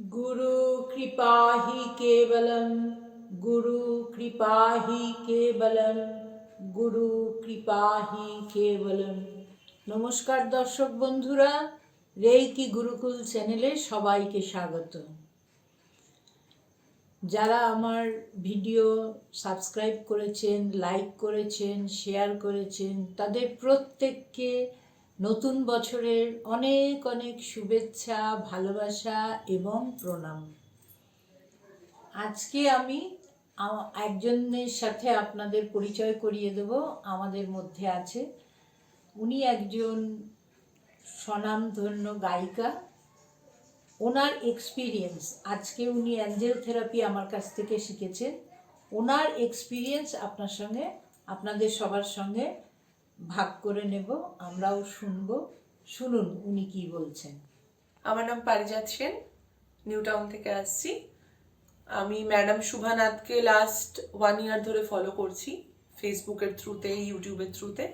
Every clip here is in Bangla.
गुरु कृपा ही केवलम गुरु कृपा ही কেবলম গুরু কৃপা হি কেবলম নমস্কার দর্শক বন্ধুরা রেইকি গুরুকুল চ্যানেলে সবাইকে স্বাগত যারা আমার ভিডিও সাবস্ক্রাইব করেছেন লাইক করেছেন শেয়ার করেছেন তাদের প্রত্যেককে নতুন বছরের অনেক অনেক শুভেচ্ছা, ভালোবাসা এবং প্রণাম। আজকে আমি একজনের সাথে আপনাদের পরিচয় করিয়ে দেব। আমাদের মধ্যে আছে উনি একজন স্বনামধন্য গায়িকা। ওনার এক্সপিরিয়েন্স আজকে উনি অ্যাঞ্জেল থেরাপি আমার কাছ থেকে শিখেছেন। ওনার এক্সপিরিয়েন্স আপনার সঙ্গে, আপনাদের সবার সঙ্গে ভাগ করে নেব, আমরাও শুনব। শুনুন উনি কি বলছেন। আমার নাম পারিজাত সেন, নিউ টাউন থেকে আসছি। আমি ম্যাডাম শুভানাথকে লাস্ট ওয়ান ইয়ার ধরে ফলো করছি, ফেসবুকের থ্রুতে ইউটিউবের থ্রুতে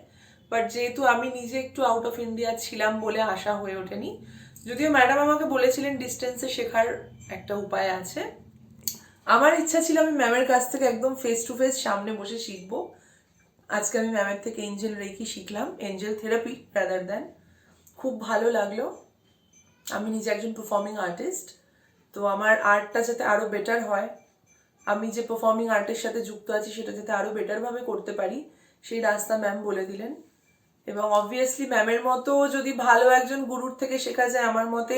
বাট যেহেতু আমি নিজে একটু আউট অফ ইন্ডিয়া ছিলাম বলে আশা হয়ে ওঠেনি, যদিও ম্যাডাম আমাকে বলেছিলেন ডিস্টেন্সে শেখার একটা উপায় আছে। আমার ইচ্ছা ছিল আমি ম্যামের কাছ থেকে একদম ফেস টু ফেস সামনে বসে শিখব। আজকে আমি ম্যামের থেকে এঞ্জেল রেকি শিখলাম, এঞ্জেল থেরাপি রাদার দেন খুব ভালো লাগল। আমি নিজে একজন পারফর্মিং আর্টিস্ট তো আমার আর্টটা যাতে আরও বেটার হয়। আমি যে পারফর্মিং আর্টের সাথে যুক্ত আছি, সেটা যাতে আরও বেটারভাবে করতে পারি, সেই রাস্তা ম্যাম বলে দিলেন। এবং অবভিয়াসলি ম্যামের মতো যদি ভালো একজন গুরুর থেকে শেখা যায়, আমার মতে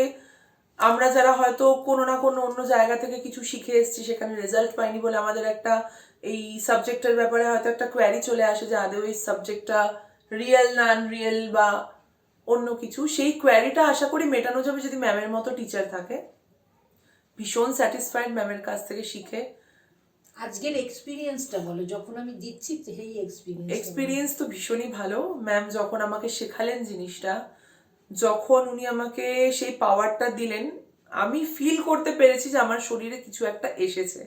আমরা যারা হয়তো কোনো না কোনো অন্য জায়গা থেকে কিছু শিখে এসেছি সেখানে রেজাল্ট পাইনি বলে আমাদের একটা এই সাবজেক্টের ব্যাপারে হয়তো একটা কোয়ারি চলে আসে যে আদৌ এই সাবজেক্টটা রিয়েল না আনরিয়েল বা অন্য কিছু। সেই কোয়ারিটা আশা করি মেটানো যাবে যদি ম্যামের মতো টিচার থাকে। ভীষণ স্যাটিসফাইড ম্যামের কাছ থেকে শিখে। আজকের এক্সপিরিয়েন্সটা বলো যখন আমি দিচ্ছি সেই এক্সপিরিয়েন্স এক্সপিরিয়েন্স তো ভীষণই ভালো। ম্যাম যখন আমাকে শেখালেন জিনিসটা যখন উনি আমাকে সেই পাওয়ারটা দিলেন, আমি ফিল করতে পেরেছি যে আমার শরীরে কিছু একটা এসেছে।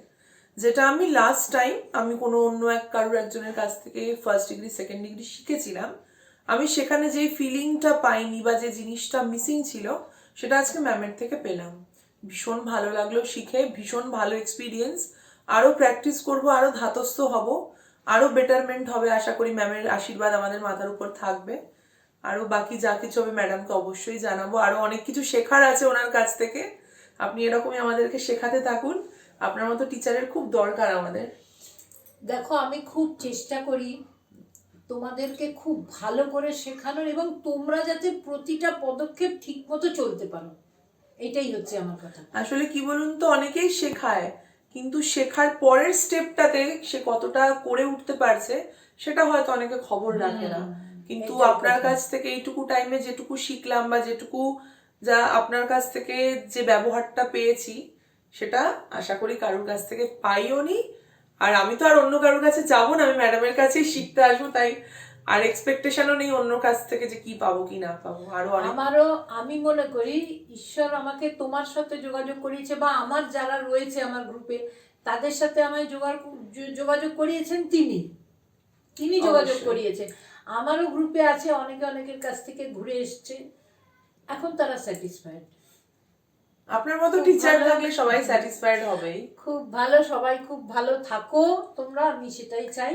যেটা আমি লাস্ট টাইম আমি কোনো অন্য এক কারোর একজনের কাছ থেকে ফার্স্ট ডিগ্রি সেকেন্ড ডিগ্রি শিখেছিলাম। আমি সেখানে যেই ফিলিংটা পাইনি বা যে জিনিসটা মিসিং ছিল, সেটা আজকে ম্যামের থেকে পেলাম। ভীষণ ভালো লাগল শিখে, ভীষণ ভালো এক্সপিরিয়েন্স আরও প্র্যাকটিস করব আরও ধাতস্থ হব আরও বেটারমেন্ট হবে আশা করি ম্যামের আশীর্বাদ আমাদের মাথার উপর থাকবে। আরও বাকি যা কিছু হবে ম্যাডামকে অবশ্যই জানাব। আরও অনেক কিছু শেখার আছে ওনার কাছ থেকে। আপনি এরকমই আমাদেরকে শেখাতে থাকুন। আপনার মতো টিচারের খুব দরকার আমাদের। দেখো আমি খুব চেষ্টা করি তোমাদেরকে খুব ভালো করে শেখানোর এবং তোমরা যাতে প্রতিটা পদক্ষেপ ঠিক মতো চলতে পারো। এটাই হচ্ছে আমার কথা। আসলে কি বলুন তো অনেকেই শেখায় কিন্তু শেখার পরের স্টেপটাতে সে কতটা করে উঠতে পারছে সেটা হয়তো অনেকে খবর রাখে না। কিন্তু আপনার কাছ থেকে এইটুকু টাইমে যেটুকু শিখলাম বা যেটুকু যা আপনার কাছ থেকে যে ব্যবহারটা পেয়েছি সেটা আশা করি কারোর কাছ থেকে পাইও নি। আর আমি তো আর অন্য কারোর কাছে যাব না আমি ম্যাডামের কাছেই শিখতে আসব তাই আর এক্সপেকটেশনও নেই অন্য কাছ থেকে যে কি পাবো কি না পাবো। আরও আমারও আমি মনে করি ঈশ্বর আমাকে তোমার সাথে যোগাযোগ করিয়েছে বা আমার যারা রয়েছে আমার গ্রুপে তাদের সাথে আমায় যোগাযোগ করিয়েছেন তিনি। তিনি যোগাযোগ। করিয়েছেন আমারও গ্রুপে আছে অনেকে অনেকের কাছ থেকে ঘুরে এসছে। এখন তারা স্যাটিসফাইড আপনার মতো টিচার থাকলে সবাই স্যাটিসফাইড হবেই। খুব ভালো সবাই খুব ভালো থাকো তোমরা আমি সেটাই চাই।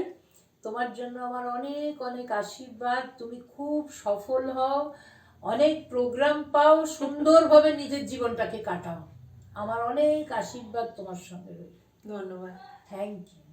তোমার জন্য আমার অনেক অনেক আশীর্বাদ। তুমি খুব সফল হও। অনেক প্রোগ্রাম পাও। সুন্দরভাবে নিজের জীবনটাকে কাটাও। আমার অনেক আশীর্বাদ তোমার সঙ্গে রইল। ধন্যবাদ। Thank you